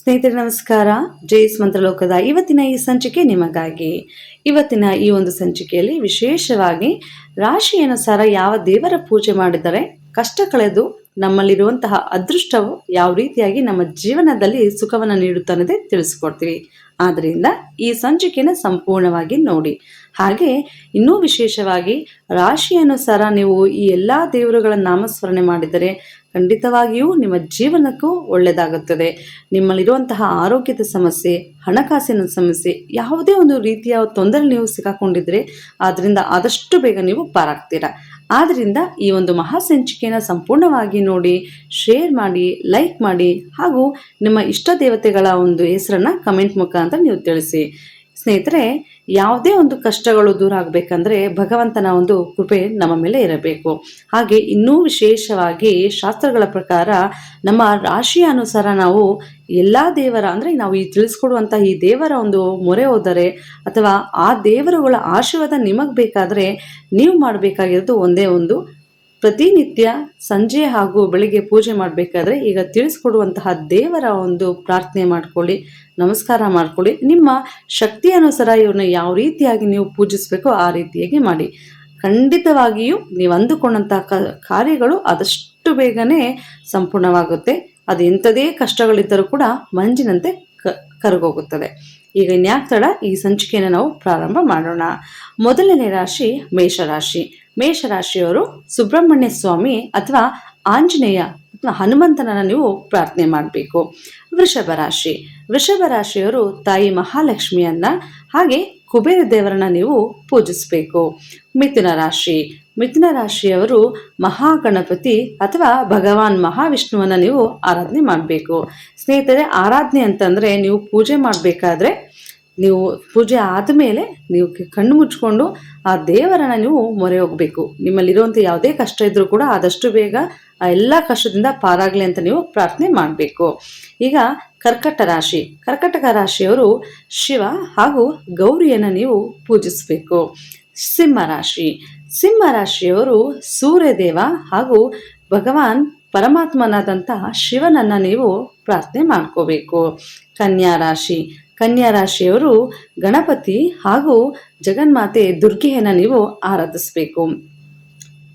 ಸ್ನೇಹಿತರೆ, ನಮಸ್ಕಾರ. ಜೈಸ್ ಮಂತ್ರಲೋಕದ ಇವತ್ತಿನ ಈ ಸಂಚಿಕೆ ನಿಮಗಾಗಿ. ಇವತ್ತಿನ ಈ ಒಂದು ಸಂಚಿಕೆಯಲ್ಲಿ ವಿಶೇಷವಾಗಿ ರಾಶಿ ಅನುಸಾರ ಯಾವ ದೇವರ ಪೂಜೆ ಮಾಡಿದರೆ ಕಷ್ಟ ಕಳೆದು ನಮ್ಮಲ್ಲಿರುವಂತಹ ಅದೃಷ್ಟವು ಯಾವ ರೀತಿಯಾಗಿ ನಮ್ಮ ಜೀವನದಲ್ಲಿ ಸುಖವನ್ನು ನೀಡುತ್ತದೆ ತಿಳಿಸ್ಕೊಡ್ತೀವಿ. ಆದ್ದರಿಂದ ಈ ಸಂಚಿಕೆನ ಸಂಪೂರ್ಣವಾಗಿ ನೋಡಿ. ಹಾಗೆ ಇನ್ನೂ ವಿಶೇಷವಾಗಿ ರಾಶಿ ಅನುಸಾರ ನೀವು ಈ ಎಲ್ಲ ದೇವರುಗಳ ನಾಮಸ್ಮರಣೆ ಮಾಡಿದರೆ ಖಂಡಿತವಾಗಿಯೂ ನಿಮ್ಮ ಜೀವನಕ್ಕೂ ಒಳ್ಳೆಯದಾಗುತ್ತದೆ. ನಿಮ್ಮಲ್ಲಿರುವಂತಹ ಆರೋಗ್ಯದ ಸಮಸ್ಯೆ, ಹಣಕಾಸಿನ ಸಮಸ್ಯೆ, ಯಾವುದೇ ಒಂದು ರೀತಿಯ ತೊಂದರೆ ನೀವು ಸಿಕ್ಕಾಕೊಂಡಿದ್ರೆ ಅದರಿಂದ ಆದಷ್ಟು ಬೇಗ ನೀವು ಪಾರಾಗ್ತೀರಾ. ಆದ್ದರಿಂದ ಈ ಒಂದು ಮಹಾ ಸಂಚಿಕೆಯನ್ನು ಸಂಪೂರ್ಣವಾಗಿ ನೋಡಿ, ಶೇರ್ ಮಾಡಿ, ಲೈಕ್ ಮಾಡಿ ಹಾಗೂ ನಿಮ್ಮ ಇಷ್ಟ ದೇವತೆಗಳ ಒಂದು ಹೆಸರನ್ನ ಕಮೆಂಟ್ ಮುಖಾಂತರ ನೀವು ತಿಳಿಸಿ. ಸ್ನೇಹಿತರೆ, ಯಾವುದೇ ಒಂದು ಕಷ್ಟಗಳು ದೂರ ಆಗಬೇಕಂದ್ರೆ ಭಗವಂತನ ಒಂದು ಕೃಪೆ ನಮ್ಮ ಮೇಲೆ ಇರಬೇಕು. ಹಾಗೆ ಇನ್ನೂ ವಿಶೇಷವಾಗಿ ಶಾಸ್ತ್ರಗಳ ಪ್ರಕಾರ ನಮ್ಮ ರಾಶಿಯ ಅನುಸಾರ ನಾವು ಎಲ್ಲ ದೇವರ, ಅಂದರೆ ನಾವು ಈ ತಿಳಿಸ್ಕೊಡುವಂಥ ಈ ದೇವರ ಒಂದು ಮೊರೆ ಹೋದರೆ ಅಥವಾ ಆ ದೇವರುಗಳ ಆಶೀರ್ವಾದ ನಿಮಗೆ ಬೇಕಾದರೆ ನೀವು ಮಾಡಬೇಕಾಗಿರೋದು ಒಂದೇ ಒಂದು ಪ್ರತಿನಿತ್ಯ ಸಂಜೆ ಹಾಗೂ ಬೆಳಿಗ್ಗೆ ಪೂಜೆ ಮಾಡಬೇಕಾದ್ರೆ ಈಗ ತಿಳಿಸ್ಕೊಡುವಂತಹ ದೇವರ ಒಂದು ಪ್ರಾರ್ಥನೆ ಮಾಡ್ಕೊಳ್ಳಿ, ನಮಸ್ಕಾರ ಮಾಡ್ಕೊಳ್ಳಿ. ನಿಮ್ಮ ಶಕ್ತಿ ಅನುಸಾರ ಇವ್ರನ್ನ ಯಾವ ರೀತಿಯಾಗಿ ನೀವು ಪೂಜಿಸಬೇಕೋ ಆ ರೀತಿಯಾಗಿ ಮಾಡಿ. ಖಂಡಿತವಾಗಿಯೂ ನೀವು ಅಂದುಕೊಂಡಂತಹ ಕಾರ್ಯಗಳು ಆದಷ್ಟು ಬೇಗನೆ ಸಂಪೂರ್ಣವಾಗುತ್ತೆ. ಅದು ಎಂಥದೇ ಕಷ್ಟಗಳಿದ್ದರೂ ಕೂಡ ಮಂಜಿನಂತೆ ಕ, ಕರಗೋಗುತ್ತದೆ. ಈಗ ಇನ್ಯಾಕ್ ತಡ ಈ ಸಂಚಿಕೆಯನ್ನು ನಾವು ಪ್ರಾರಂಭ ಮಾಡೋಣ. ಮೊದಲನೇ ರಾಶಿ ಮೇಷರಾಶಿ. ಮೇಷರಾಶಿಯವರು ಸುಬ್ರಹ್ಮಣ್ಯ ಸ್ವಾಮಿ ಅಥವಾ ಆಂಜನೇಯ ಅಥವಾ ಹನುಮಂತನನ್ನ ನೀವು ಪ್ರಾರ್ಥನೆ ಮಾಡಬೇಕು. ವೃಷಭ ರಾಶಿ. ವೃಷಭ ರಾಶಿಯವರು ತಾಯಿ ಮಹಾಲಕ್ಷ್ಮಿಯನ್ನ ಹಾಗೆ ಕುಬೇರ ದೇವರನ್ನ ನೀವು ಪೂಜಿಸಬೇಕು. ಮಿಥುನ ರಾಶಿ. ಮಿಥುನ ರಾಶಿಯವರು ಮಹಾಗಣಪತಿ ಅಥವಾ ಭಗವಾನ್ ಮಹಾವಿಷ್ಣುವನ್ನ ನೀವು ಆರಾಧನೆ ಮಾಡಬೇಕು. ಸ್ನೇಹಿತರೆ, ಆರಾಧನೆ ಅಂತಂದ್ರೆ ನೀವು ಪೂಜೆ ಮಾಡಬೇಕಾದ್ರೆ ನೀವು ಪೂಜೆ ಆದಮೇಲೆ ನೀವು ಕಣ್ಣು ಮುಚ್ಕೊಂಡು ಆ ದೇವರನ್ನ ನೀವು ಮೊರೆ ಹೋಗಬೇಕು ನಿಮ್ಮಲ್ಲಿರುವಂಥ ಯಾವುದೇ ಕಷ್ಟ ಇದ್ರೂ ಕೂಡ ಆದಷ್ಟು ಬೇಗ ಆ ಎಲ್ಲ ಕಷ್ಟದಿಂದ ಪಾರಾಗಲಿ ಅಂತ ನೀವು ಪ್ರಾರ್ಥನೆ ಮಾಡಬೇಕು. ಈಗ ಕರ್ಕಟ ರಾಶಿ. ಕರ್ಕಟಕ ರಾಶಿಯವರು ಶಿವ ಹಾಗೂ ಗೌರಿಯನ್ನು ನೀವು ಪೂಜಿಸಬೇಕು. ಸಿಂಹ ರಾಶಿ. ಸಿಂಹ ರಾಶಿಯವರು ಸೂರ್ಯದೇವ ಹಾಗೂ ಭಗವಾನ್ ಪರಮಾತ್ಮನಾದಂತಹ ಶಿವನನ್ನ ನೀವು ಪ್ರಾರ್ಥನೆ ಮಾಡ್ಕೋಬೇಕು. ಕನ್ಯಾ ರಾಶಿ. ಕನ್ಯಾ ರಾಶಿಯವರು ಗಣಪತಿ ಹಾಗೂ ಜಗನ್ಮಾತೆ ದುರ್ಗೆಯನ್ನು ನೀವು ಆರಾಧಿಸಬೇಕು.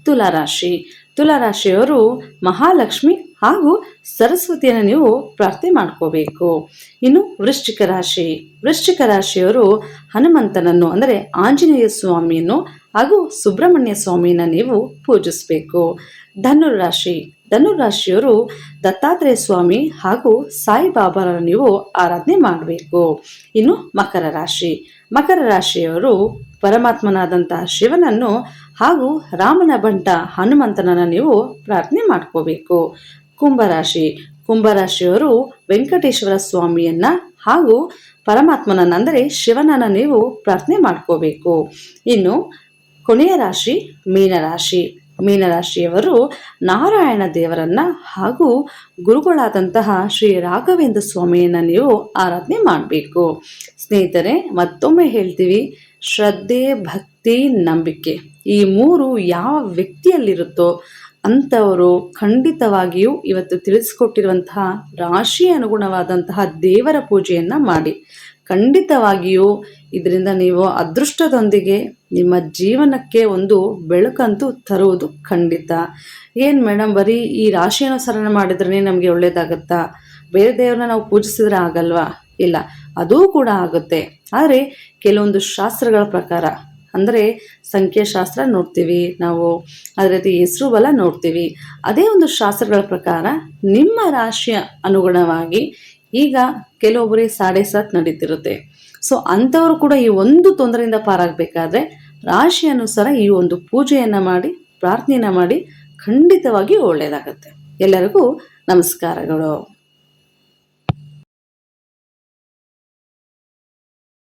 ತುಲಾರಾಶಿ ತುಲಾರಾಶಿಯವರು ಮಹಾಲಕ್ಷ್ಮಿ ಹಾಗೂ ಸರಸ್ವತಿಯನ್ನು ನೀವು ಪ್ರಾರ್ಥನೆ ಮಾಡ್ಕೋಬೇಕು. ಇನ್ನು ವೃಶ್ಚಿಕ ರಾಶಿ. ವೃಶ್ಚಿಕ ರಾಶಿಯವರು ಹನುಮಂತನನ್ನು ಅಂದರೆ ಆಂಜನೇಯ ಸ್ವಾಮಿಯನ್ನು ಹಾಗೂ ಸುಬ್ರಹ್ಮಣ್ಯ ಸ್ವಾಮಿಯನ್ನು ನೀವು ಪೂಜಿಸಬೇಕು. ಧನುರಾಶಿ ಧನುರಾಶಿಯವರು ದತ್ತಾತ್ರೇಯ ಸ್ವಾಮಿ ಹಾಗೂ ಸಾಯಿಬಾಬಾರನ್ನು ನೀವು ಆರಾಧನೆ ಮಾಡಬೇಕು. ಇನ್ನು ಮಕರ ರಾಶಿ. ಮಕರ ರಾಶಿಯವರು ಪರಮಾತ್ಮನಾದಂತಹ ಶಿವನನ್ನು ಹಾಗೂ ರಾಮನ ಬಂಟ ಹನುಮಂತನನ್ನು ನೀವು ಪ್ರಾರ್ಥನೆ ಮಾಡ್ಕೋಬೇಕು. ಕುಂಭರಾಶಿ ಕುಂಭರಾಶಿಯವರು ವೆಂಕಟೇಶ್ವರ ಸ್ವಾಮಿಯನ್ನ ಹಾಗೂ ಪರಮಾತ್ಮನನ್ನ ಅಂದರೆ ಶಿವನನ್ನ ನೀವು ಪ್ರಾರ್ಥನೆ ಮಾಡ್ಕೋಬೇಕು. ಇನ್ನು ಕೊನೆಯ ರಾಶಿ ಮೀನರಾಶಿ ಮೀನರಾಶಿಯವರು ನಾರಾಯಣ ದೇವರನ್ನ ಹಾಗೂ ಗುರುಗಳಾದಂತಹ ಶ್ರೀ ರಾಘವೇಂದ್ರ ಸ್ವಾಮಿಯನ್ನ ನೀವು ಆರಾಧನೆ ಮಾಡಬೇಕು. ಸ್ನೇಹಿತರೆ, ಮತ್ತೊಮ್ಮೆ ಹೇಳ್ತೀವಿ, ಶ್ರದ್ಧೆ, ಭಕ್ತಿ, ನಂಬಿಕೆ. ಈ ಮೂರು ಯಾವ ವ್ಯಕ್ತಿಯಲ್ಲಿರುತ್ತೋ ಅಂಥವರು ಖಂಡಿತವಾಗಿಯೂ ಇವತ್ತು ತಿಳಿಸ್ಕೊಟ್ಟಿರುವಂತಹ ರಾಶಿ ಅನುಗುಣವಾದಂತಹ ದೇವರ ಪೂಜೆಯನ್ನು ಮಾಡಿ. ಖಂಡಿತವಾಗಿಯೂ ಇದರಿಂದ ನೀವು ಅದೃಷ್ಟದೊಂದಿಗೆ ನಿಮ್ಮ ಜೀವನಕ್ಕೆ ಒಂದು ಬೆಳಕಂತೂ ತರುವುದು ಖಂಡಿತ. ಏನು ಮೇಡಮ್ ಬರೀ ಈ ರಾಶಿ ಅನುಸರಣೆ ಮಾಡಿದ್ರೇ ನಮಗೆ ಒಳ್ಳೇದಾಗುತ್ತಾ? ಬೇರೆ ದೇವ್ರನ್ನ ನಾವು ಪೂಜಿಸಿದ್ರೆ ಆಗಲ್ವಾ? ಇಲ್ಲ, ಅದೂ ಕೂಡ ಆಗುತ್ತೆ. ಆದರೆ ಕೆಲವೊಂದು ಶಾಸ್ತ್ರಗಳ ಪ್ರಕಾರ, ಅಂದರೆ ಸಂಖ್ಯಾಶಾಸ್ತ್ರ ನೋಡ್ತೀವಿ ನಾವು, ಅದೇ ರೀತಿ ಹೆಸರು ಬಲ ನೋಡ್ತೀವಿ. ಅದೇ ಒಂದು ಶಾಸ್ತ್ರಗಳ ಪ್ರಕಾರ ನಿಮ್ಮ ರಾಶಿಯ ಅನುಗುಣವಾಗಿ ಈಗ ಕೆಲವೊಬ್ಬರಿಗೆ ಸಾಡೆ ಸಾತ್ ನಡೀತಿರುತ್ತೆ. ಸೊ ಅಂಥವರು ಕೂಡ ಈ ಒಂದು ತೊಂದರೆಯಿಂದ ಪಾರಾಗಬೇಕಾದ್ರೆ ರಾಶಿ ಅನುಸಾರ ಈ ಒಂದು ಪೂಜೆಯನ್ನು ಮಾಡಿ, ಪ್ರಾರ್ಥನೆಯನ್ನು ಮಾಡಿ ಖಂಡಿತವಾಗಿ ಒಳ್ಳೆಯದಾಗತ್ತೆ ಎಲ್ಲರಿಗೂ ನಮಸ್ಕಾರಗಳು.